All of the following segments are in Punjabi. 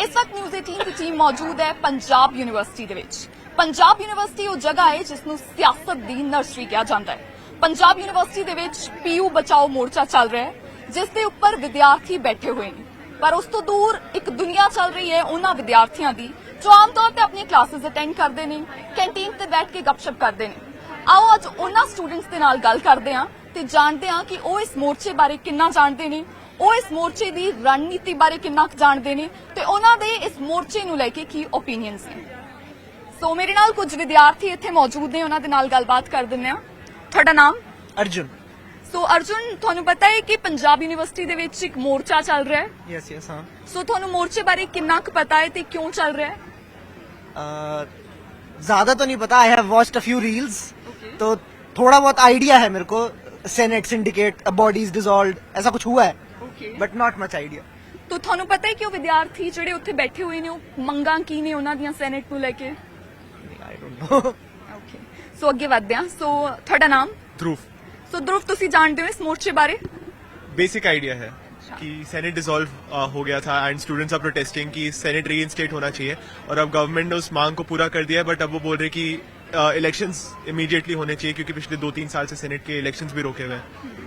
ਇਸ ਵਕਤ ਨਿਊਜ਼ 18 ਦੀ ਟੀਮ ਮੌਜੂਦ ਹੈ ਪੰਜਾਬ ਯੂਨੀਵਰਸਿਟੀ ਦੇ ਵਿੱਚ। ਪੰਜਾਬ ਯੂਨੀਵਰਸਿਟੀ ਉਹ ਜਗ੍ਹਾ ਹੈ ਜਿਸ ਨੂੰ ਸਿਆਸਤ ਦੀ ਨਰਸਰੀ ਕਿਹਾ ਜਾਂਦਾ ਹੈ। ਪੰਜਾਬ ਯੂਨੀਵਰਸਿਟੀ ਦੇ ਵਿੱਚ ਪੀਯੂ ਬਚਾਓ ਮੋਰਚਾ ਚੱਲ ਰਿਹਾ ਹੈ, ਜਿਸ ਦੇ ਉੱਪਰ ਵਿਦਿਆਰਥੀ ਬੈਠੇ ਹੋਏ ਨੇ। ਪਰ ਉਸ ਤੋਂ ਦੂਰ ਇੱਕ ਦੁਨੀਆ ਚੱਲ ਰਹੀ ਹੈ ਉਹਨਾਂ ਵਿਦਿਆਰਥੀਆਂ ਦੀ, ਜੋ ਆਮ ਤੌਰ ਤੇ ਆਪਣੀਆਂ ਕਲਾਸਿਸ ਅਟੈਂਡ ਕਰਦੇ ਨੇ ਕੈਂਟੀਨ ਤੇ ਬੈਠ ਕੇ ਗੱਪਸ਼ਪ ਕਰਦੇ ਨੇ। ਆਓ ਅੱਜ ਉਹਨਾਂ ਸਟੂਡੈਂਟਸ ਦੇ ਨਾਲ ਗੱਲ ਕਰਦੇ ਹਾਂ ਤੇ ਜਾਣਦੇ ਹਾਂ ਕਿ ਉਹ ਇਸ ਮੋਰਚੇ ਬਾਰੇ ਕਿੰਨਾ ਜਾਣਦੇ ਨੇ ਉਹ ਇਸ ਮੋਰਚੇ ਦੀ ਰਣਨੀਤੀ ਬਾਰੇ ਕਿੰਨਾ ਕੁ ਜਾਣਦੇ ਨੇ ਤੇ ਉਹਨਾਂ ਦੇ ਇਸ ਮੋਰਚੇ ਨੂੰ ਲੈ ਕੇ ਕੀ ਓਪੀਨੀਅਨਸ ਨੇ ਸੋ ਮੇਰੇ ਨਾਲ ਕੁਝ ਵਿਦਿਆਰਥੀ ਇੱਥੇ ਮੌਜੂਦ ਨੇ ਉਹਨਾਂ ਦੇ ਨਾਲ ਗੱਲਬਾਤ ਕਰ ਦਿੰਦੇ ਹਾਂ ਤੁਹਾਡਾ ਨਾਮ अर्जुन ਸੋ ਅਰਜੁਨ ਤੁਹਾਨੂੰ ਪਤਾ ਹੈ ਕਿ ਪੰਜਾਬ ਯੂਨੀਵਰਸਿਟੀ ਦੇ ਵਿੱਚ ਇੱਕ ਮੋਰਚਾ ਚੱਲ ਰਿਹਾ ਹੈ यस यस हाँ ਸੋ ਤੁਹਾਨੂੰ ਮੋਰਚੇ ਬਾਰੇ ਕਿੰਨਾ ਕੁ ਪਤਾ ਹੈ ਤੇ ਕਿਉਂ ਚੱਲ ਰਿਹਾ ਹੈ अह, ज्यादा तो नहीं पता I have watched a few reels Okay. तो थोड़ा बहुत आइडिया है मेरे को सेनेट सिंडिकेट बॉडीज डिसॉल्व ऐसा कुछ हुआ है okay but not much idea ਤੋ ਤੁਹਾਨੂੰ ਪਤਾ ਹੈ ਕਿ ਉਹ ਵਿਦਿਆਰਥੀ ਜਿਹੜੇ ਉੱਥੇ ਬੈਠੇ ਹੋਏ ਨੇ ਉਹ ਮੰਗਾਂ ਕੀ ਨੇ ਉਹਨਾਂ ਦੀਆਂ ਸੈਨੇਟ ਨੂੰ ਲੈ ਕੇ I don't know okay so ਅੱਗੇ ਵਧਦੇ ਹਾਂ ਸੋ ਤੁਹਾਡਾ ਨਾਮ ध्रुव ਸੋ ਧਰੁਵ ਤੁਸੀਂ ਜਾਣਦੇ ਹੋ ਇਸ ਮੋਰਚੇ ਬਾਰੇ बेसिक आइडिया है कि सेनेट डिसॉल्व हो गया था एंड स्टूडेंट्स आर प्रोटेस्टिंग कि सेनेट री होना चाहिए और अब गवर्नमेंट ने उस मांग को पूरा कर दिया है बट अब वो बोल रहे कि इलेक्शंस इमीडिएटली होने चाहिए क्योंकि पिछले दो तीन साल से सेनेट के इलेक्शंस भी रोके हुए हैं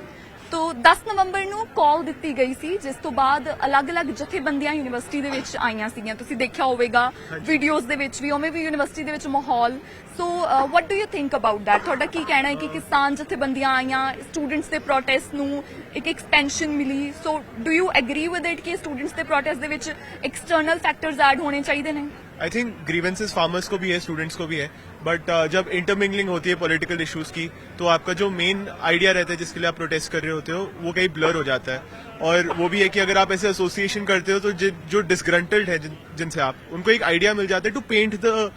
ਤੋ 10 ਨਵੰਬਰ ਨੂੰ ਕਾਲ ਦਿੱਤੀ ਗਈ ਸੀ ਜਿਸ ਤੋਂ ਬਾਅਦ ਅਲੱਗ-ਅਲੱਗ ਜਥੇਬੰਦੀਆਂ ਯੂਨੀਵਰਸਿਟੀ ਦੇ ਵਿੱਚ ਆਈਆਂ ਸੀਗੀਆਂ। ਤੁਸੀਂ ਦੇਖਿਆ ਹੋਵੇਗਾ ਵੀਡੀਓਜ਼ ਦੇ ਵਿੱਚ ਵੀ ਉਵੇਂ ਵੀ ਯੂਨੀਵਰਸਿਟੀ ਦੇ ਵਿੱਚ ਮਾਹੌਲ। So what do you think about that ਤੁਹਾਡਾ ਕੀ ਕਹਿਣਾ ਹੈ ਕਿ ਕਿਸਾਨ ਜਥੇਬੰਦੀਆਂ ਆਈਆਂ ਸਟੂਡੈਂਟਸ ਦੇ ਪ੍ਰੋਟੈਸਟ ਨੂੰ ਇੱਕ ਐਕਸਪੈਂਸ਼ਨ ਮਿਲੀ? So do you agree with it ਕਿ ਸਟੂਡੈਂਟਸ ਦੇ ਪ੍ਰੋਟੈਸਟ ਦੇ ਵਿੱਚ ਐਕਸਟਰਨਲ ਫੈਕਟਰਸ ਐਡ ਹੋਣੇ ਚਾਹੀਦੇ ਨੇ? आई थिंक ग्रीवेंसेस फार्मर्स को भी है स्टूडेंट्स को भी है बट uh, जब इंटरमिंगलिंग होती है पॉलिटिकल इश्यूज़ की तो आपका जो मेन आइडिया रहता है जिसके लिए आप प्रोटेस्ट कर रहे होते हो वो कहीं ब्लर हो जाता है। और वो भी है कि अगर आप ऐसे एसोसिएशन करते हो तो जि- जो डिसग्रंटल्ड है जिन, जिनसे आप उनको एक आइडिया मिल जाता है टू पेंट द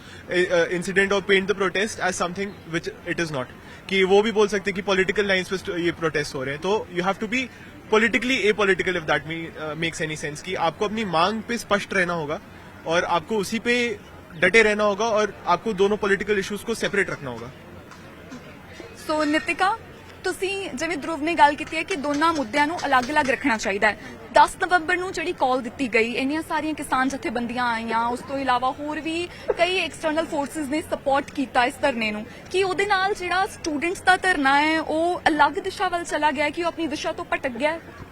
इंसिडेंट और paint the protest as something which it is not कि वो भी बोल सकते हैं कि पॉलिटिकल लाइन्स पे ये प्रोटेस्ट हो रहे हैं। तो you have to be politically a political if that makes any sense कि आपको अपनी मांग पे स्पष्ट रहना होगा। और आपको उसी पे डटे रहना होगा और आपको दोनों पॉलिटिकल इश्यूज को सेपरेट रखना होगा ਸੋ ਨਿਤਿਕਾ ਤੁਸੀਂ ਜਿਵੇਂ ਧਰੁਵ ਨੇ ਗੱਲ ਕੀਤੀ ਹੈ ਕਿ ਦੋਨਾਂ ਮੁੱਦਿਆਂ ਨੂੰ ਅਲੱਗ-ਅਲੱਗ ਰੱਖਣਾ ਚਾਹੀਦਾ ਹੈ 10 ਨਵੰਬਰ ਨੂੰ ਜਿਹੜੀ ਕਾਲ ਦਿੱਤੀ ਗਈ ਇੰਨੀਆਂ ਸਾਰੀਆਂ ਕਿਸਾਨ ਜਥੇਬੰਦੀਆਂ ਆਈਆਂ ਉਸ ਤੋਂ ਇਲਾਵਾ ਹੋਰ ਵੀ ਕਈ ਐਕਸਟਰਨਲ ਫੋਰਸਸ ਨੇ ਸਪੋਰਟ ਕੀਤਾ ਇਸ ਧਰਨੇ ਨੂੰ ਕਿ ਉਹਦੇ ਨਾਲ ਜਿਹੜਾ ਸਟੂਡੈਂਟਸ ਦਾ ਧਰਨਾ ਹੈ ਉਹ ਅਲੱਗ ਦਿਸ਼ਾ ਵੱਲ ਚਲਾ ਗਿਆ ਕਿ ਉਹ ਆਪਣੀ ਦਿਸ਼ਾ ਤੋਂ ਭਟਕ ਗਿਆ ਹੈ ਅਹ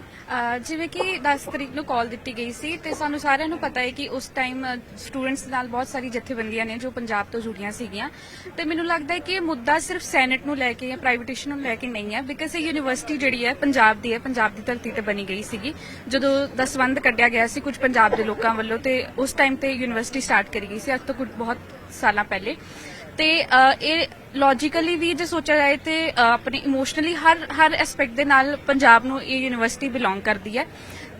ਜਿਵੇਂ ਕਿ 10 ਤਰੀਕ ਨੂੰ ਕਾਲ ਦਿੱਤੀ ਗਈ ਸੀ ਤੇ ਸਾਨੂੰ ਸਾਰਿਆਂ ਨੂੰ ਪਤਾ ਹੈ ਕਿ ਉਸ ਟਾਈਮ ਸਟੂਡੈਂਟਸ ਨਾਲ ਬਹੁਤ ਸਾਰੀ ਜਥੇਬੰਦੀਆਂ ਨੇ ਜੋ ਪੰਜਾਬ ਤੋਂ ਜੁੜੀਆਂ ਸੀਗੀਆਂ। ਤੇ ਮੈਨੂੰ ਲੱਗਦਾ ਹੈ ਕਿ ਇਹ ਮੁੱਦਾ ਸਿਰਫ ਸੈਨੇਟ ਨੂੰ ਲੈ ਕੇ ਜਾਂ ਪ੍ਰਾਈਵੇਟੇਸ਼ਨ ਨੂੰ ਲੈ ਕੇ ਨਹੀਂ ਹੈ ਬਿਕਾਜ਼ ਇਹ ਯੂਨੀਵਰਸਿਟੀ ਜਿਹੜੀ ਹੈ ਪੰਜਾਬ ਦੀ ਹੈ, ਪੰਜਾਬ ਦੀ ਧਰਤੀ ਤੇ ਬਣੀ ਗਈ ਸੀਗੀ। ਜਦੋਂ ਦਸਵੰਦ ਕੱਢਿਆ ਗਿਆ ਸੀ ਕੁਝ ਪੰਜਾਬ ਦੇ ਲੋਕਾਂ ਵੱਲੋਂ ਤੇ ਉਸ ਟਾਈਮ ਤੇ ਯੂਨੀਵਰਸਿਟੀ ਸਟਾਰਟ ਕਰੀ ਗਈ ਸੀ, ਅੱਜ ਤੋਂ ਕੁਝ ਬਹੁਤ ਸਾਲਾਂ ਪਹਿਲੇ। ਤੇ ਅਹ, ਇਹ ਲੌਜੀਕਲੀ ਵੀ ਜੇ ਸੋਚਿਆ ਜਾਏ ਤੇ ਆਪਣੇ ਇਮੋਸ਼ਨਲੀ ਹਰ ਹਰ ਐਸਪੈਕਟ ਦੇ ਨਾਲ ਪੰਜਾਬ ਨੂੰ ਇਹ ਯੂਨੀਵਰਸਿਟੀ ਬਿਲੋਂਗ ਕਰਦੀ ਹੈ।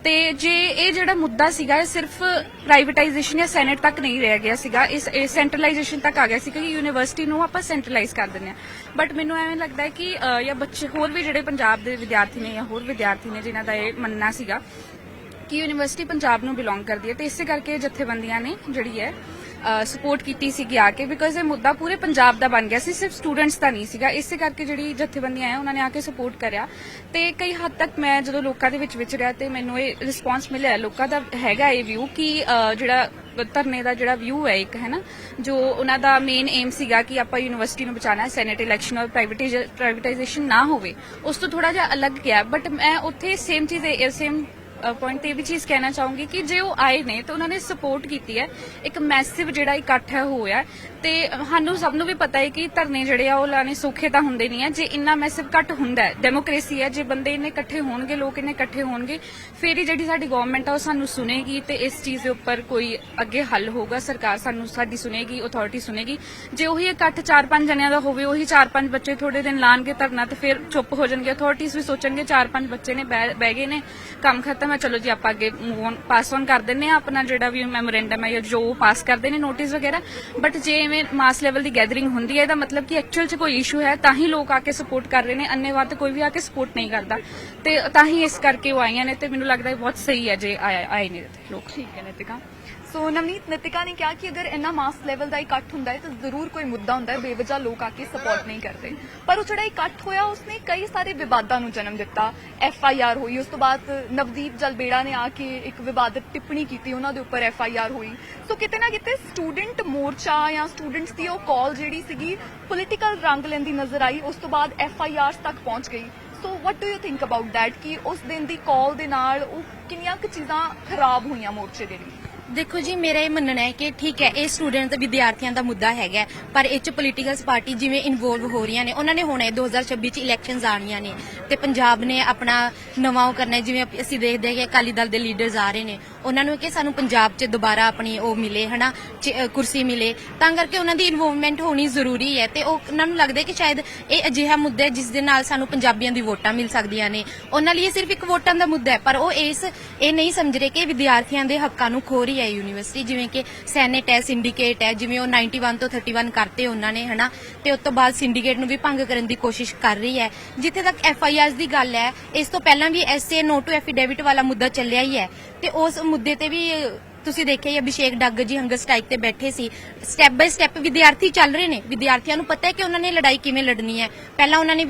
ਤੇ ਜੇ ਇਹ ਜਿਹੜਾ ਮੁੱਦਾ ਸੀਗਾ ਇਹ ਸਿਰਫ ਪ੍ਰਾਈਵੇਟਾਈਜੇਸ਼ਨ ਜਾਂ ਸੈਨੇਟ ਤੱਕ ਨਹੀਂ ਰਹਿ ਗਿਆ ਸੀਗਾ ਇਸ ਸੈਂਟਰਲਾਈਜੇਸ਼ਨ ਤੱਕ ਆ ਗਿਆ ਸੀ ਕਿ ਯੂਨੀਵਰਸਿਟੀ ਨੂੰ ਆਪਾਂ ਸੈਂਟਰਲਾਈਜ਼ ਕਰ ਦਿੰਦੇ ਆ ਬਟ ਮੈਨੂੰ ਐਵੇਂ ਲੱਗਦਾ ਹੈ ਕਿ ਜਾਂ ਬੱਚੇ ਹੋਰ ਵੀ ਜਿਹੜੇ ਪੰਜਾਬ ਦੇ ਵਿਦਿਆਰਥੀ ਨੇ ਜਾਂ ਹੋਰ ਵਿਦਿਆਰਥੀ ਨੇ ਜਿਨ੍ਹਾਂ ਦਾ ਇਹ ਮੰਨਣਾ ਸੀਗਾ ਕਿ ਯੂਨੀਵਰਸਿਟੀ ਪੰਜਾਬ ਨੂੰ ਬਿਲੋਂਗ ਕਰਦੀ ਹੈ ਤੇ ਇਸੇ ਕਰਕੇ ਜਥੇਬੰਦੀਆਂ ਨੇ ਜਿਹੜੀ ਹੈ ਸਪੋਰਟ ਕੀਤੀ ਸੀਗੀ ਆ ਕੇ ਬਿਕੋਜ ਇਹ ਮੁੱਦਾ ਪੂਰੇ ਪੰਜਾਬ ਦਾ ਬਣ ਗਿਆ ਸੀ, ਸਿਰਫ ਸਟੂਡੈਂਟਸ ਦਾ ਨਹੀਂ ਸੀਗਾ। ਇਸੇ ਕਰਕੇ ਜਿਹੜੀ ਜਥੇਬੰਦੀਆਂ ਆ ਉਹਨਾਂ ਨੇ ਆ ਕੇ ਸਪੋਰਟ ਕਰਿਆ। ਤੇ ਕਈ ਹੱਦ ਤੱਕ ਮੈਂ ਜਦੋਂ ਲੋਕਾਂ ਦੇ ਵਿੱਚ ਵਿਚਰਿਆ ਤੇ ਮੈਨੂੰ ਇਹ ਰਿਸਪਾਂਸ ਮਿਲਿਆ, ਲੋਕਾਂ ਦਾ ਹੈਗਾ ਇਹ ਵਿਊ ਕਿ ਜਿਹੜਾ ਧਰਨੇ ਦਾ ਜਿਹੜਾ ਵਿਊ ਹੈ ਇੱਕ, ਹੈ ਨਾ, ਜੋ ਉਹਨਾਂ ਦਾ ਮੇਨ ਏਮ ਸੀਗਾ ਕਿ ਆਪਾਂ ਯੂਨੀਵਰਸਿਟੀ ਨੂੰ ਬਚਾਉਣਾ ਸੈਨੇਟ ਇਲੈਕਸ਼ਨ ਔਰ ਪ੍ਰਾਈਵੇਟਾਈਜੇਸ਼ਨ ਨਾ ਹੋਵੇ, ਉਸ ਤੋਂ ਥੋੜਾ ਜਿਹਾ ਅਲੱਗ ਗਿਆ। ਬਟ ਮੈਂ ਉੱਥੇ ਸੇਮ ਚੀਜ਼ ਸੇਮ ਪੁਆਇੰਟ ਤੇ ਇਹ ਵੀ ਚੀਜ਼ ਕਹਿਣਾ ਚਾਹੂੰਗੀ ਕਿ ਜੇ ਉਹ ਆਏ ਨੇ ਤਾਂ ਉਹਨਾਂ ਨੇ ਸਪੋਰਟ ਕੀਤੀ ਹੈ। ਇੱਕ ਮੈਸਿਵ ਜਿਹੜਾ ਇਕੱਠ ਹੈ ਹੋਇਆ ਤੇ ਸਾਨੂੰ ਸਭ ਨੂੰ ਵੀ ਪਤਾ ਹੈ ਕਿ ਧਰਨੇ ਜਿਹੜੇ ਆ ਉਹ ਲਾਣੇ ਸੌਖੇ ਤਾਂ ਹੁੰਦੇ ਨਹੀਂ ਆ ਜੇ ਇੰਨਾ ਮੈਸਿਵ ਘੱਟ ਹੁੰਦਾ ਹੈ ਡੈਮੋਕ੍ਰੇਸੀ ਹੈ, ਜੇ ਬੰਦੇ ਇੰਨੇ ਇਕੱਠੇ ਹੋਣਗੇ, ਲੋਕ ਇੰਨੇ ਇਕੱਠੇ ਹੋਣਗੇ, ਫਿਰ ਹੀ ਜਿਹੜੀ ਸਾਡੀ ਗਵਰਨਮੈਂਟ ਆ ਉਹ ਸਾਨੂੰ ਸੁਣੇਗੀ ਤੇ ਇਸ ਚੀਜ਼ ਦੇ ਉੱਪਰ ਕੋਈ ਅੱਗੇ ਹੱਲ ਹੋਊਗਾ। ਸਰਕਾਰ ਸਾਨੂੰ ਸਾਡੀ ਸੁਣੇਗੀ ਅਥਾਰਟੀ ਸੁਣੇਗੀ। ਜੇ ਉਹੀ ਇਕੱਠ ਚਾਰ ਪੰਜ ਜਣਿਆਂ ਦਾ ਹੋਵੇ, ਉਹੀ ਚਾਰ ਪੰਜ ਬੱਚੇ ਥੋੜੇ ਦਿਨ ਲਾਣਗੇ ਧਰਨਾ ਤੇ ਫਿਰ ਚੁੱਪ ਹੋ ਜਾਣਗੇ। ਅਥਾਰਟੀਆਂ ਵੀ ਸੋਚਣਗੇ ਚਾਰ ਪੰਜ ਬੱਚੇ ਨੇ ਬਹਿ ਗਏ ਨੇ, ਕੰਮ ਖਤਮ ਹੈ ਚਲੋ ਜੀ ਆਪਾਂ ਅੱਗੇ ਪਾਸ ਔਨ ਕਰ ਦਿੰਨੇ ਆ ਆਪਣਾ ਜਿਹੜਾ ਵੀ ਮੈਮੋਰੈਂਡਮ ਹੈ ਜਾਂ ਜੋ ਪਾਸ ਕਰਦੇ ਨੇ ਨੋਟਿਸ ਵਗੈਰਾ। ਬਟ ਜੇ ਐਵੇਂ ਮਾਸ ਲੈਵਲ ਦੀ ਗੈਦਰਿੰਗ ਹੁੰਦੀ ਹੈ, ਇਹਦਾ ਮਤਲਬ ਕਿ ਐਕਚੁਅਲ 'ਚ ਕੋਈ ਇਸ਼ੂ ਹੈ, ਤਾਂ ਹੀ ਲੋਕ ਆ ਕੇ ਸਪੋਰਟ ਕਰ ਰਹੇ ਨੇ, ਅੰਨੇਵਾਹ ਤੇ ਕੋਈ ਵੀ ਆ ਕੇ ਸਪੋਰਟ ਨਹੀਂ ਕਰਦਾ। ਤੇ ਤਾਂ ਹੀ ਇਸ ਕਰਕੇ ਉਹ ਆਈਆਂ ਨੇ ਤੇ ਮੈਨੂੰ ਲੱਗਦਾ ਬਹੁਤ ਸਹੀ ਹੈ ਜੇ ਆਏ ਨੇ ਲੋਕ। ਠੀਕ ਹੈ, ਨਿਤਿਕਾ। ਸੋ ਨਵਨੀਤ ਨਿਤਿਕਾ ਨੇ ਕਿਹਾ ਕਿ ਅਗਰ ਇੰਨਾ ਮਾਸ ਲੈਵਲ ਦਾ ਇਕੱਠ ਹੁੰਦਾ ਹੈ ਤਾਂ ਜ਼ਰੂਰ ਕੋਈ ਮੁੱਦਾ ਹੁੰਦਾ ਹੈ ਬੇਵਜਾ ਲੋਕ ਆ ਕੇ ਸਪੋਰਟ ਨਹੀਂ ਕਰਦੇ। ਪਰ ਉਹ ਜਿਹੜਾ ਇਕੱਠ ਹੋਇਆ, ਉਸਨੇ ਕਈ ਸਾਰੇ ਵਿਵਾਦਾਂ ਨੂੰ ਜਨਮ ਦਿੱਤਾ। ਐਫ ਆਈ ਆਰ ਹੋਈ, ਉਸ ਤੋਂ ਬਾਅਦ ਨਵਦੀਪ ਜਲਬੇੜਾ ਨੇ ਆ ਕੇ ਇੱਕ ਵਿਵਾਦਤ ਟਿੱਪਣੀ ਕੀਤੀ, ਉਹਨਾਂ ਦੇ ਉੱਪਰ ਐਫ ਆਈ ਆਰ ਹੋਈ। ਸੋ ਕਿਤੇ ਨਾ ਕਿਤੇ ਸਟੂਡੈਂਟ ਮੋਰਚਾ ਜਾਂ ਸਟੂਡੈਂਟਸ ਦੀ ਉਹ ਕਾਲ ਜਿਹੜੀ ਸੀਗੀ ਪੋਲਿਟੀਕਲ ਰੰਗ ਲੈਂਦੀ ਨਜ਼ਰ ਆਈ, ਉਸ ਤੋਂ ਬਾਅਦ ਐਫ ਆਈ ਆਰ ਤੱਕ ਪਹੁੰਚ ਗਈ। So what do you think about that ਕਿ ਉਸ ਦਿਨ ਦੀ ਕਾਲ ਦੇ ਨਾਲ ਉਹ ਕਿੰਨੀਆਂ ਕੁ ਚੀਜ਼ਾਂ ਖਰਾਬ ਹੋਈਆਂ ਮੋਰਚੇ ਦੇ ਲਈ? ਦੇਖੋ ਜੀ ਮੇਰਾ ਇਹ ਮੰਨਣਾ ਹੈ ਕਿ ਠੀਕ ਹੈ ਇਹ ਸਟੂਡੈਂਟ ਤੇ ਵਿਦਿਆਰਥੀਆਂ ਦਾ ਮੁੱਦਾ ਹੈਗਾ ਹੈ, ਪਰ ਇਹ ਚ ਪੋਲੀਟੀਕਲ ਪਾਰਟੀ ਜਿਵੇਂ ਇਨਵੋਲਵ ਹੋ ਰਹੀਆਂ ਨੇ ਉਹਨਾਂ ਨੇ ਹੁਣ ਇਹ 2026 ਚ ਇਲੈਕਸ਼ਨਸ ਆਣੀਆਂ ਨੇ ਤੇ ਪੰਜਾਬ ਨੇ ਆਪਣਾ ਨਵਾਂ ਉਹ ਕਰਨਾ ਹੈ, ਜਿਵੇਂ ਅਪ- ਅਸੀਂ ਦੇਖਦੇ ਹਾਂ ਕਿ ਅਕਾਲੀ ਦਲ ਦੇ ਲੀਡਰਸ ਆ ਰਹੇ ਨੇ ਉਹਨਾਂ ਨੂੰ ਕਿ ਸਾਨੂੰ ਪੰਜਾਬ 'ਚ ਦੁਬਾਰਾ ਆਪਣੀ ਉਹ ਮਿਲੇ ਹਨਾ ਚ- ਅ, ਕੁਰਸੀ ਮਿਲੇ ਤਾਂ ਕਰਕੇ ਉਹਨਾਂ ਦੀ ਇਨਵੋਲਵਮੈਂਟ ਹੋਣੀ ਜ਼ਰੂਰੀ ਹੈ ਤੇ ਉਹ ਉਹਨਾਂ ਨੂੰ ਲੱਗਦਾ ਹੈ ਕਿ ਸ਼ਾਇਦ ਇਹ ਅਜਿਹਾ ਮੁੱਦਾ ਹੈ ਜਿਸ ਦੇ ਨਾਲ ਸਾਨੂੰ ਪੰਜਾਬੀਆਂ ਦੀ ਵੋਟਾਂ ਮਿਲ ਸਕਦੀਆਂ ਨੇ। ਉਹਨਾਂ ਲਈ ਇਹ ਸਿਰਫ ਇੱਕ ਵੋਟਾਂ ਦਾ ਮੁੱਦਾ ਹੈ ਪਰ ਉਹ ਇਸ ਇਹ ਨਹੀਂ ਸਮਝ ਰਹੇ ਕਿ ਵਿਦਿਆਰਥੀਆਂ ਦੇ ਹੱਕਾਂ ਨੂੰ ਖੋ ਰਹੀ ਹੈ ਯੂਨੀਵਰਸਿਟੀ, ਜਿਵੇਂ ਕਿ ਸੈਨੇਟ ਹੈ ਸਿੰਡੀਕੇਟ ਹੈ, ਜਿਵੇਂ ਉਹ 91 ਤੋਂ 31 ਕਰਤੇ ਉਹਨਾਂ ਨੇ, ਹਨਾ? ਤੇ ਉਸ ਤੋਂ ਬਾਅਦ ਸਿੰਡੀਕੇਟ ਨੂੰ ਵੀ ਭੰਗ ਕਰਨ ਦੀ ਕੋਸ਼ਿਸ਼ ਕਰ ਰਹੀ ਹੈ। ਜਿੱਥੇ ਤੱਕ ਐਫ ਆਈ ਆਰਸ ਦੀ ਗੱਲ ਹੈ, ਇਸ ਤੋਂ ਪਹਿਲਾਂ ਵੀ ਐਸਏ ਨੋ ਟੂ ਐਫੀਡੇਵਿਟ ਵਾਲਾ ਮੁੱਦਾ ਚੱਲਿਆ ਹੀ ਹੈ। ਤੇ ਉਸ ਮੁੱਦੇ ਤੇ ਵੀ ਤੁਸੀਂ ਦੇਖਿਆ ਹੀ ਅਭਿਸ਼ੇਕ ਡੱਗ ਜੀ ਹੰਗਰ ਸਟ੍ਰਾਈਕ ਤੇ ਬੈਠੇ ਸੀ। ਸਟੈਪ ਬਾਈ ਸਟੈਪ ਵਿਦਿਆਰਥੀ ਚੱਲ ਰਹੇ ਨੇ। ਵਿਦਿਆਰਥੀਆਂ ਨੂੰ ਪਤਾ ਹੈ ਕਿ ਉਹਨਾਂ ਨੇ ਲੜਾਈ ਕਿਵੇਂ ਲੜਨੀ ਹੈ। ਪਹਿਲਾਂ ਉਹਨਾਂ ਨੇ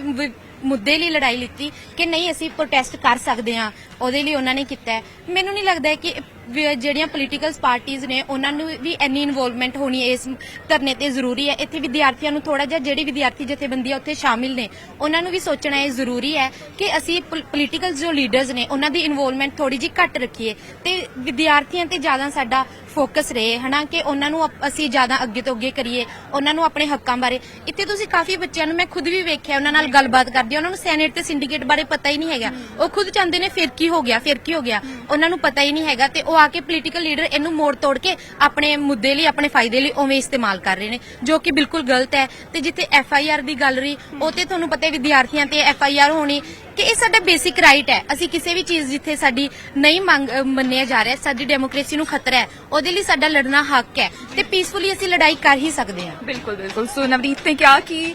ਮੁੱਦੇ ਲਈ ਲੜਾਈ ਲਿੱਤੀ ਕਿ ਨਹੀਂ, ਅਸੀਂ ਪ੍ਰੋਟੈਸਟ ਕਰ ਸਕਦੇ ਹਾਂ। ਉਹਦੇ ਲਈ ਉਹਨਾਂ ਨੇ ਕੀਤਾ ਮੈਨੂੰ ਨਹੀਂ ਲੱਗਦਾ ਕਿ ਵੀ ਜਿਹੜੀਆਂ ਪੋਲੀਟੀਕਲ ਪਾਰਟੀਆਂ ਨੇ ਉਹਨਾਂ ਨੂੰ ਵੀ ਇੰਨੀ ਇਨਵੋਲਵਮੈਂਟ ਹੋਣੀ ਇਸ ਧਰਨੇ ਤੇ ਜ਼ਰੂਰੀ ਹੈ। ਇੱਥੇ ਵਿਦਿਆਰਥੀਆਂ ਨੂੰ ਥੋੜਾ ਜਿਹਾ ਜਿਹੜੀ ਵਿਦਿਆਰਥੀ ਜਥੇਬੰਦੀਆਂ ਉੱਥੇ ਸ਼ਾਮਿਲ ਨੇ। ਉਹਨਾਂ ਨੂੰ ਵੀ ਸੋਚਣਾ ਇਹ ਜ਼ਰੂਰੀ ਹੈ ਕਿ ਅਸੀਂ ਪੋਲੀਟੀਕਲ ਜੋ ਲੀਡਰਸ ਨੇ ਉਹਨਾਂ ਦੀ ਇਨਵੋਲਵਮੈਂਟ ਥੋੜੀ ਜਿਹੀ ਘੱਟ ਰੱਖੀਏ। ਤੇ ਵਿਦਿਆਰਥੀਆਂ ਤੇ ਜ਼ਿਆਦਾ ਸਾਡਾ ਫੋਕਸ ਰਹੇ ਹਨਾ? ਕਿ ਉਹਨਾਂ ਨੂੰ ਅਸੀਂ ਜ਼ਿਆਦਾ ਅੱਗੇ ਤੋਂ ਅੱਗੇ ਕਰੀਏ ਉਹਨਾਂ ਨੂੰ ਆਪਣੇ ਹੱਕਾਂ ਬਾਰੇ। ਇੱਥੇ ਤੁਸੀਂ ਕਾਫੀ ਬੱਚਿਆਂ ਨੂੰ ਮੈਂ ਖੁਦ ਵੀ ਵੇਖਿਆ ਉਹਨਾਂ ਨਾਲ ਗੱਲਬਾਤ ਕਰਦੀ ਹਾਂ, ਉਹਨਾਂ ਨੂੰ ਸੈਨੇਟ ਤੇ ਸਿੰਡੀਕੇਟ ਬਾਰੇ ਪਤਾ ਹੀ ਨਹੀਂ ਹੈਗਾ। ਉਹ ਖੁਦ ਚਾਹੁੰਦੇ ਨੇ ਫਿਰ ਕੀ ਹੋ ਗਿਆ ਫਿਰ ਕੀ ਹੋ ਗਿਆ? ਉਹਨਾਂ ਨੂੰ ਪਤਾ ਹੀ ਨਹੀਂ ਹੈਗਾ ਤੇ ਉਹ ਆ ਕੇ ਪੋਲੀਟੀਕਲ ਲੀਡਰ ਇਹਨੂੰ ਮੋੜ ਤੋੜ ਕੇ ਆਪਣੇ ਮੁੱਦੇ ਲਈ, ਆਪਣੇ ਫਾਇਦੇ ਲਈ ਉਵੇਂ ਇਸਤੇਮਾਲ ਕਰ ਰਹੇ ਨੇ, ਜੋ ਕਿ ਬਿਲਕੁਲ ਗਲਤ ਹੈ। ਤੇ ਜਿੱਥੇ ਐਫ ਆਈ ਆਰ ਦੀ ਗੱਲ ਰਹੀ, ਉਹ ਤੇ ਤੁਹਾਨੂੰ ਪਤਾ ਹੈ ਵਿਦਿਆਰਥੀਆਂ ਤੇ ਐਫ ਆਈ ਆਰ ਹੋਣੀ ਕਿ ਇਹ ਸਾਡਾ ਬੇਸਿਕ ਰਾਈਟ ਹੈ। ਅਸੀਂ ਕਿਸੇ ਵੀ ਚੀਜ਼ ਜਿੱਥੇ ਸਾਡੀ ਨਹੀਂ ਮੰਗ ਮੰਨਿਆ ਜਾ ਰਿਹਾ, ਸਾਡੀ ਡੈਮੋਕ੍ਰੇਸੀ ਨੂੰ ਖਤਰਾ ਹੈ, ਉਹਦੇ ਲਈ ਸਾਡਾ ਲੜਨਾ ਹੱਕ ਹੈ। ਤੇ ਪੀਸਫੁਲੀ ਅਸੀਂ ਲੜਾਈ ਕਰ ਹੀ ਸਕਦੇ ਹਾਂ। ਬਿਲਕੁਲ ਬਿਲਕੁਲ। ਸੋ ਨਵਨੀਤ ਨੇ ਕਿਹਾ ਕਿ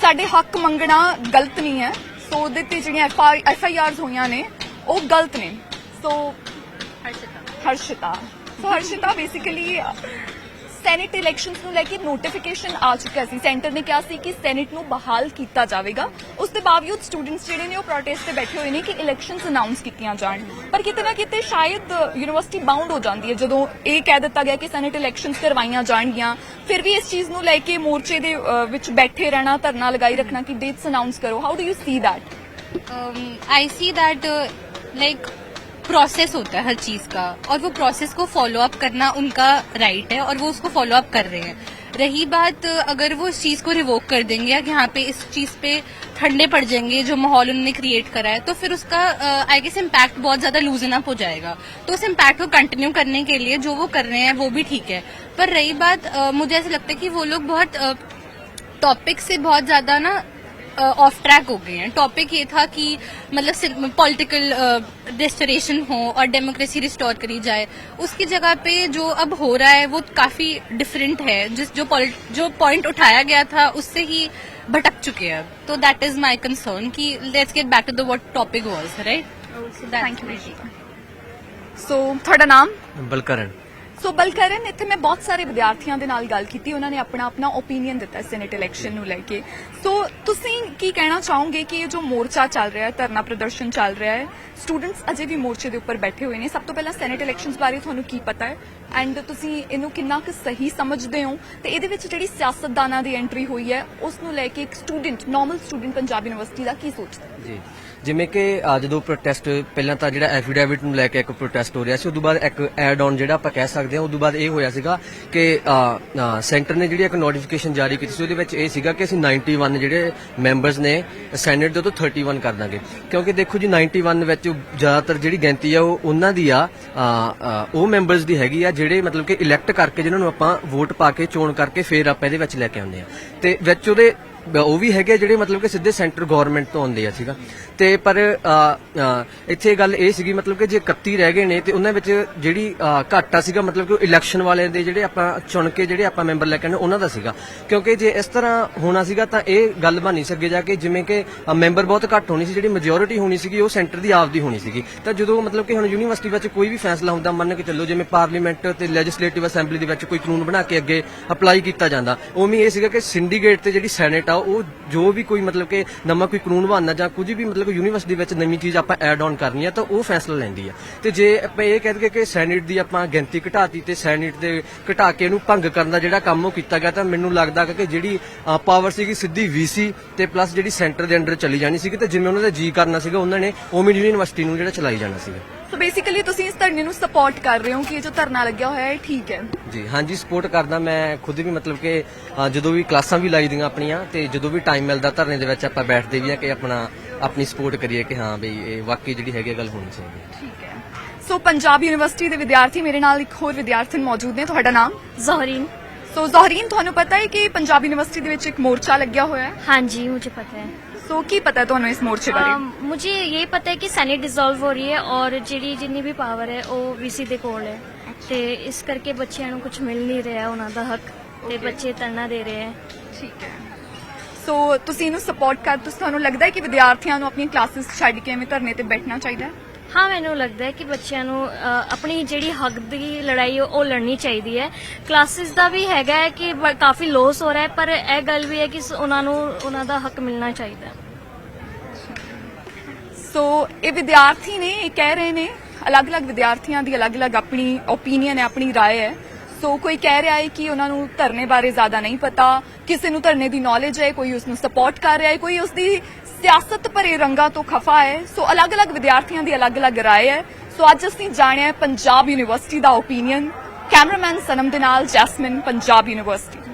ਸਾਡੇ ਹੱਕ ਮੰਗਣਾ ਗਲਤ ਨਹੀਂ ਹੈ। ਸੋ ਉਹਦੇ ਤੇ ਜਿਹੜੀਆਂ ਐਫ ਆਈ ਆਰ ਹੋਈਆਂ ਨੇ, ਉਹ ਗਲਤ ਨੇ। So Harshita so Harshita basically senate elections ਨੂੰ ਲੈ ਕੇ ਨੋਟੀਫਿਕੇਸ਼ਨ ਆ ਚੁੱਕਿਆ ਸੀ। ਸੈਂਟਰ ਨੇ ਕਿਹਾ ਸੀ ਕਿ ਸੈਨੇਟ ਨੂੰ ਬਹਾਲ ਕੀਤਾ ਜਾਵੇਗਾ। ਉਸ ਦੇ ਬਾਵਜੂਦ ਸਟੂਡੈਂਟਸ ਜਿਹੜੇ ਨੇ ਉਹ ਪ੍ਰੋਟੈਸਟ ਤੇ ਬੈਠੇ ਹੋਏ ਨੇ ਕਿ ਇਲੈਕਸ਼ਨਸ ਅਨਾਉਂਸ ਕੀਤੀਆਂ ਜਾਣ। ਪਰ ਕਿਤੇ ਨਾ ਕਿਤੇ ਸ਼ਾਇਦ ਯੂਨੀਵਰਸਿਟੀ ਬਾਉਂਡ ਹੋ ਜਾਂਦੀ ਹੈ। ਜਦੋਂ ਇਹ ਕਹਿ ਦਿੱਤਾ ਗਿਆ ਕਿ ਸੈਨੇਟ ਇਲੈਕਸ਼ਨਸ ਕਰਵਾਈਆਂ ਜਾਣਗੀਆਂ, ਫਿਰ ਵੀ ਇਸ ਚੀਜ਼ ਨੂੰ ਲੈ ਕੇ ਮੋਰਚੇ ਦੇ ਵਿੱਚ ਬੈਠੇ ਰਹਿਣਾ, ਧਰਨਾ ਲਗਾਈ ਰੱਖਣਾ ਕਿ ਡੇਟਸ ਅਨਾਉਂਸ ਕਰੋ। How do you see that I see that like process होता है हर चीज़ का। और वो प्रोसेस को फॉलो अप करना उनका राइट है और वो उसको फॉलो अप कर रहे हैं। रही बात अगर वो इस चीज़ को रिवोक कर देंगे या यहाँ पे इस चीज़ पे ठंडे पड़ जाएँगे जो माहौल उन्होंने क्रिएट करा है तो फिर उसका आई गेस इम्पैक्ट बहुत ज़्यादा लूजन अप हो जाएगा। तो उस इम्पैक्ट को कंटिन्यू करने के लिए जो वो कर रहे हैं वो भी ठीक है। पर रही बात uh, मुझे ऐसा लगता है कि वो लोग बहुत टॉपिक से बहुत ज़्यादा ना ऑफ़ ट्रैक हो गए हैं। टॉपिक ये था कि मतलब पॉलिटिकल रेस्टोरेशन हो और डेमोक्रेसी रिस्टोर करी जाए उसकी जगह पे जो अब हो रहा है वो काफ़ी डिफरेंट है। जिस जो जो पॉइंट उठाया गया था उससे ही भटक चुके हैं। तो दैट इज़ माई कंसर्न कि let's get back to the what topic was right thank you so थोड़ा नाम? बलकरण। ਸੋ ਬਲਕਰਨ ਇੱਥੇ ਮੈਂ ਬਹੁਤ ਸਾਰੇ ਵਿਦਿਆਰਥੀਆਂ ਦੇ ਨਾਲ ਗੱਲ ਕੀਤੀ, ਉਹਨਾਂ ਨੇ ਆਪਣਾ ਆਪਣਾ ਓਪੀਨੀਅਨ ਦਿੱਤਾ ਸੈਨੇਟ ਇਲੈਕਸ਼ਨ ਨੂੰ ਲੈ ਕੇ। ਸੋ ਤੁਸੀਂ ਕੀ ਕਹਿਣਾ ਚਾਹੋਗੇ ਕਿ ਇਹ ਜੋ ਮੋਰਚਾ ਚੱਲ ਰਿਹਾ ਹੈ, ਧਰਨਾ ਪ੍ਰਦਰਸ਼ਨ ਚੱਲ ਰਿਹਾ ਹੈ ਸਟੂਡੈਂਟਸ ਅਜੇ ਵੀ ਮੋਰਚੇ ਦੇ ਉੱਪਰ ਬੈਠੇ ਹੋਏ ਨੇ। ਸਭ ਤੋਂ ਪਹਿਲਾਂ ਸੈਨੇਟ ਇਲੈਕਸ਼ਨਸ ਬਾਰੇ ਤੁਹਾਨੂੰ ਕੀ ਪਤਾ ਹੈ? ਐਂਡ ਤੁਸੀਂ ਇਹਨੂੰ ਕਿੰਨਾ ਕੁ ਸਹੀ ਸਮਝਦੇ ਹੋ? ਤੇ ਇਹਦੇ ਵਿੱਚ ਜਿਹੜੀ ਸਿਆਸਤਦਾਨਾਂ ਦੀ ਐਂਟਰੀ ਹੋਈ ਹੈ, ਉਸ ਨੂੰ ਲੈ ਕੇ ਇੱਕ student normal student Punjab university ਦਾ ਕੀ ਸੋਚਦਾ ਜੀ। ਜਿਵੇਂ ਕਿ ਅ, ਜਦੋਂ ਪ੍ਰੋਟੈਸਟ ਪਹਿਲਾਂ ਤਾਂ ਜਿਹੜਾ ਐਫੀਡੇਵਿਟ ਨੂੰ ਲੈ ਕੇ ਇੱਕ ਪ੍ਰੋਟੈਸਟ ਹੋ ਰਿਹਾ ਸੀ ਉਦੋਂ ਬਾਅਦ ਇੱਕ ਐਡ ਔਨ ਜਿਹੜਾ ਆਪਾਂ ਕਹਿ ਸਕਦੇ ਹਾਂ ਉਦੋਂ ਬਾਅਦ ਇਹ ਹੋਇਆ ਸੀਗਾ ਕਿ ਸੈਂਟਰ ਨੇ ਜਿਹੜੀ ਇੱਕ ਨੋਟੀਫਿਕੇਸ਼ਨ ਜਾਰੀ ਕੀਤੀ ਸੀ ਉਹਦੇ ਵਿੱਚ ਇਹ ਸੀਗਾ ਕਿ ਅਸੀਂ 91 ਜਿਹੜੇ ਮੈਂਬਰਸ ਨੇ ਸੈਨੇਟ ਦੇ ਤੋਂ 31 ਕਰ ਦਾਂਗੇ। ਕਿਉਂਕਿ ਦੇਖੋ ਜੀ 91 ਵਿੱਚ ਜ਼ਿਆਦਾਤਰ ਜਿਹੜੀ ਗਿਣਤੀ ਆ ਉਹ ਉਹਨਾਂ ਦੀ ਆ ਅ, ਅ, ਉਹ ਮੈਂਬਰਸ ਦੀ ਹੈਗੀ ਆ ਜਿਹੜੇ ਮਤਲਬ ਕਿ ਇਲੈਕਟ ਕਰਕੇ ਜਿਨ੍ਹਾਂ ਨੂੰ ਆਪਾਂ ਵੋਟ ਪਾ ਕੇ ਚੋਣ ਕਰਕੇ ਫੇਰ ਆਪਾਂ ਇਹਦੇ ਵਿੱਚ ਲੈ ਕੇ ਆਉਂਦੇ ਆ। ਤੇ ਵਿੱਚ ਉਹਦੇ ਬ- ਉਹ ਵੀ ਹੈਗੇ ਆ ਜਿਹੜੇ ਮਤਲਬ ਕਿ ਸਿੱਧੇ ਸੈਂਟਰ ਗਵਰਨਮੈਂਟ ਤੋਂ ਆਉਂਦੇ ਆ ਸੀਗਾ ਤੇ ਪਰ ਅ, ਅ, ਇੱਥੇ ਗੱਲ ਇਹ ਸੀਗੀ ਮਤਲਬ ਕਿ ਜੇ 31 ਰਹਿ ਗਏ ਨੇ ਤੇ ਉਹਨਾਂ ਵਿੱਚ ਜਿਹੜੀ ਅ, ਘਾਟਾ ਸੀਗਾ ਮਤਲਬ ਕਿ ਇਲੈਕਸ਼ਨ ਵਾਲਿਆਂ ਦੇ ਜਿਹੜੇ ਆਪਾਂ ਚੁਣ ਕੇ ਜਿਹੜੇ ਆਪਾਂ ਮੈਂਬਰ ਲੈ ਕੇ ਆਉਂਦੇ ਉਹਨਾਂ ਦਾ ਸੀਗਾ। ਕਿਉਂਕਿ ਜੇ ਇਸ ਤਰ੍ਹਾਂ ਹੋਣਾ ਸੀਗਾ ਤਾਂ ਇਹ ਗੱਲ ਬਣ ਨਹੀਂ ਸਕੇ ਜਾ ਕੇ ਜਿਵੇਂ ਕਿ ਅ, ਮੈਂਬਰ ਬਹੁਤ ਘੱਟ ਹੋਣੀ ਸੀ ਜਿਹੜੀ ਮੈਜੋਰਿਟੀ ਹੋਣੀ ਸੀਗੀ ਉਹ ਸੈਂਟਰ ਦੀ ਆਪਦੀ ਹੋਣੀ ਸੀਗੀ। ਤਾਂ ਜਦੋਂ ਮਤਲਬ ਕਿ ਹੁਣ ਯੂਨੀਵਰਸਿਟੀ ਵਿੱਚ ਕੋਈ ਵੀ ਫੈਸਲਾ ਹੁੰਦਾ ਮੰਨ ਕੇ ਚੱਲੋ ਜਿਵੇਂ ਪਾਰਲੀਮੈਂਟ ਤੇ ਲੈਜਿਸਲੇਟਿਵ ਅਸੈਂਬਲੀ ਦੇ ਵਿੱਚ ਕੋਈ ਕਾਨੂੰਨ ਬਣਾ ਕੇ ਅੱਗੇ ਅਪਲਾਈ ਕੀਤਾ ਜਾਂਦਾ ਉਵੇਂ ਇਹ ਸੀਗਾ ਕਿ ਸਿੰਡੀਕੇਟ ਤੇ ਜਿਹੜੀ ਸੈਨੇਟ ਆ ਉਹ ਜੋ ਵੀ ਕੋਈ ਮਤਲਬ ਕਿ ਨਵਾਂ ਕੋਈ ਕਾਨੂੰਨ ਬਣਨਾ ਜਾਂ ਕੁਝ ਵੀ ਮਤਲਬ ਯੂਨੀਵਰਸਿਟੀ ਵਿੱਚ ਨਵੀਂ ਚੀਜ਼ ਆਪਾਂ ਐਡ ਆਨ ਕਰਨੀ ਹੈ ਤਾਂ ਉਹ ਫੈਸਲਾ ਲੈਂਦੀ ਹੈ ਤੇ ਜੇ ਆਪਾਂ ਇਹ ਕਹਿ ਦਈਏ ਕਿ ਸੈਨੇਟ ਦੀ ਆਪਾਂ ਗਿਣਤੀ ਘਟਾਤੀ ਤੇ ਸੈਨੇਟ ਦੇ ਘਟਾ ਕੇ ਇਹਨੂੰ ਭੰਗ ਕਰਨ ਦਾ ਜਿਹੜਾ ਕੰਮ ਉਹ ਕੀਤਾ ਗਿਆ ਤਾਂ ਮੈਨੂੰ ਲੱਗਦਾ ਕਿ ਜਿਹੜੀ ਪਾਵਰ ਸੀਗੀ ਸਿੱਧੀ ਵੀਸੀ ਤੇ ਪਲੱਸ ਜਿਹੜੀ ਸੈਂਟਰ ਦੇ ਅੰਡਰ ਚਲੀ ਜਾਣੀ ਸੀਗੀ ਤੇ ਜਿਵੇਂ ਉਹਨਾਂ ਦਾ ਜੀ ਕਰਨਾ ਸੀਗਾ ਉਹਨਾਂ ਨੇ ਉਵੇਂ ਯੂਨੀਵਰਸਿਟੀ ਨੂੰ ਜਿਹੜਾ ਚਲਾਈ ਜਾਣਾ ਸੀਗਾ। ਸੋ ਬੇਸਿਕਲੀ ਤੁਸੀਂ ਇਸ ਧਰਨੇ ਨੂੰ ਸਪੋਰਟ ਕਰ ਰਹੇ ਹੋ ਕਿ ਇਹ ਜੋ ਧਰਨਾ ਲੱਗਿਆ ਹੋਇਆ ਹੈ ਇਹ ਠੀਕ ਹੈ। ਜੀ ਹਾਂਜੀ ਸਪੋਰਟ ਕਰਦਾ ਮੈਂ ਖੁਦ ਵੀ ਮਤਲਬ ਕਿ ਜਦੋਂ ਵੀ ਕਲਾਸਾਂ ਵੀ ਲਾਈ ਦੀਆਂ ਆਪਣੀਆਂ ਤੇ ਜਦੋਂ ਵੀ ਟਾਈਮ ਮਿਲਦਾ ਧਰਨੇ ਦੇ ਵਿੱਚ ਆਪਾਂ ਬੈਠਦੇ ਵੀ ਆ ਕਿ ਆਪਣਾ ਆਪਣੀ ਸਪੋਰਟ ਕਰੀਏ ਕਿ ਹਾਂ ਬਈ ਇਹ ਵਾਕਈ ਜਿਹੜੀ ਹੈਗੀ ਆ ਗੱਲ ਹੋਣੀ ਚਾਹੀਦੀ ਹੈ ਠੀਕ ਹੈ ਸੋ ਪੰਜਾਬ ਯੂਨੀਵਰਸਿਟੀ ਦੇ ਵਿਦਿਆਰਥੀ ਮੇਰੇ ਨਾਲ ਇੱਕ ਹੋਰ ਵਿਦਿਆਰਥਣ ਮੌਜੂਦ ਨੇ ਤੁਹਾਡਾ ਨਾਮ जहरीन ਸੋ ਜ਼ਹਰੀਨ ਤੁਹਾਨੂੰ ਪਤਾ ਹੈ ਕਿ ਪੰਜਾਬ ਯੂਨੀਵਰਸਿਟੀ ਦੇ ਵਿੱਚ ਇੱਕ ਮੋਰਚਾ ਲੱਗਿਆ ਹੋਇਆ ਹੈ हाँ जी मुझे पता है ਸੋ ਕੀ ਪਤਾ ਹੈ ਤੁਹਾਨੂੰ ਇਸ ਮੋਰਚੇ ਬਾਰੇ अम, मुझे ये पता है कि सैनेट डिसोल्व हो रही है और ਜਿਹੜੀ ਜਿੰਨੀ ਵੀ ਪਾਵਰ ਹੈ ਉਹ ਵੀਸੀ ਦੇ ਕੋਲ ਹੈ ਤੇ ਇਸ ਕਰਕੇ ਬੱਚਿਆਂ ਨੂੰ ਕੁਝ ਮਿਲ ਨਹੀਂ ਰਿਹਾ ਉਹਨਾਂ ਦਾ ਹੱਕ ਤੇ ਬੱਚੇ ਧਰਨਾ ਦੇ ਰਹੇ ਹੈ ਠੀਕ ਹੈ ਸੋ ਤੁਸੀਂ ਇਹਨੂੰ ਸਪੋਰਟ ਕਰ ਤੁਸੀਂ ਤੁਹਾਨੂੰ ਲੱਗਦਾ ਹੈ ਕਿ ਵਿਦਿਆਰਥੀਆਂ ਨੂੰ ਆਪਣੀਆਂ ਕਲਾਸਿਸ ਛੱਡ ਕੇ ਐਵੇਂ ਧਰਨੇ ਤੇ ਬੈਠਣਾ ਚਾਹੀਦਾ ਹਾਂ? ਮੈਨੂੰ ਲੱਗਦਾ ਹੈ ਕਿ ਬੱਚਿਆਂ ਨੂੰ ਆਪਣੀ ਜਿਹੜੀ ਹੱਕ ਦੀ ਲੜਾਈ ਉਹ ਲੜਨੀ ਚਾਹੀਦੀ ਹੈ। ਕਲਾਸਿਸ ਦਾ ਵੀ ਹੈਗਾ ਹੈ ਕਿ ਕਾਫੀ ਲੋਸ ਹੋ ਰਿਹਾ ਹੈ ਪਰ ਇਹ ਗੱਲ ਵੀ ਹੈ ਕਿ ਸ- ਉਹਨਾਂ ਨੂੰ ਉਹਨਾਂ ਦਾ ਹੱਕ ਮਿਲਣਾ ਚਾਹੀਦਾ ਸੋ ਇਹ ਵਿਦਿਆਰਥੀ ਨੇ ਇਹ ਕਹਿ ਰਹੇ ਨੇ ਅਲੱਗ-ਅਲੱਗ ਵਿਦਿਆਰਥੀਆਂ ਦੀ ਅਲੱਗ-ਅਲੱਗ ਆਪਣੀ ਓਪੀਨੀਅਨ ਹੈ ਆਪਣੀ ਰਾਏ ਹੈ। ਸੋ ਕੋਈ ਕਹਿ ਰਿਹਾ ਹੈ ਕਿ ਉਹਨਾਂ ਨੂੰ ਧਰਨੇ ਬਾਰੇ ਜ਼ਿਆਦਾ ਨਹੀਂ ਪਤਾ, ਕਿਸੇ ਨੂੰ ਧਰਨੇ ਦੀ ਨੌਲੇਜ ਹੈ, ਕੋਈ ਉਸ ਨੂੰ ਸਪੋਰਟ ਕਰ ਰਿਹਾ ਹੈ, ਕੋਈ ਉਸ ਦੀ ਸਿਆਸਤ ਭਰੇ ਰੰਗਾਂ ਤੋਂ ਖਫਾ ਹੈ। ਸੋ ਅਲੱਗ-ਅਲੱਗ ਵਿਦਿਆਰਥੀਆਂ ਦੀ ਅਲੱਗ-ਅਲੱਗ ਰਾਏ ਹੈ। ਸੋ ਅੱਜ ਅਸੀਂ ਜਾਣਿਆ ਪੰਜਾਬ ਯੂਨੀਵਰਸਿਟੀ ਦਾ ਓਪੀਨੀਅਨ ਕੈਮਰਾਮੈਨ ਸਨਮ ਦੇ ਨਾਲ ਜੈਸਮਿਨ, ਪੰਜਾਬ ਯੂਨੀਵਰਸਿਟੀ।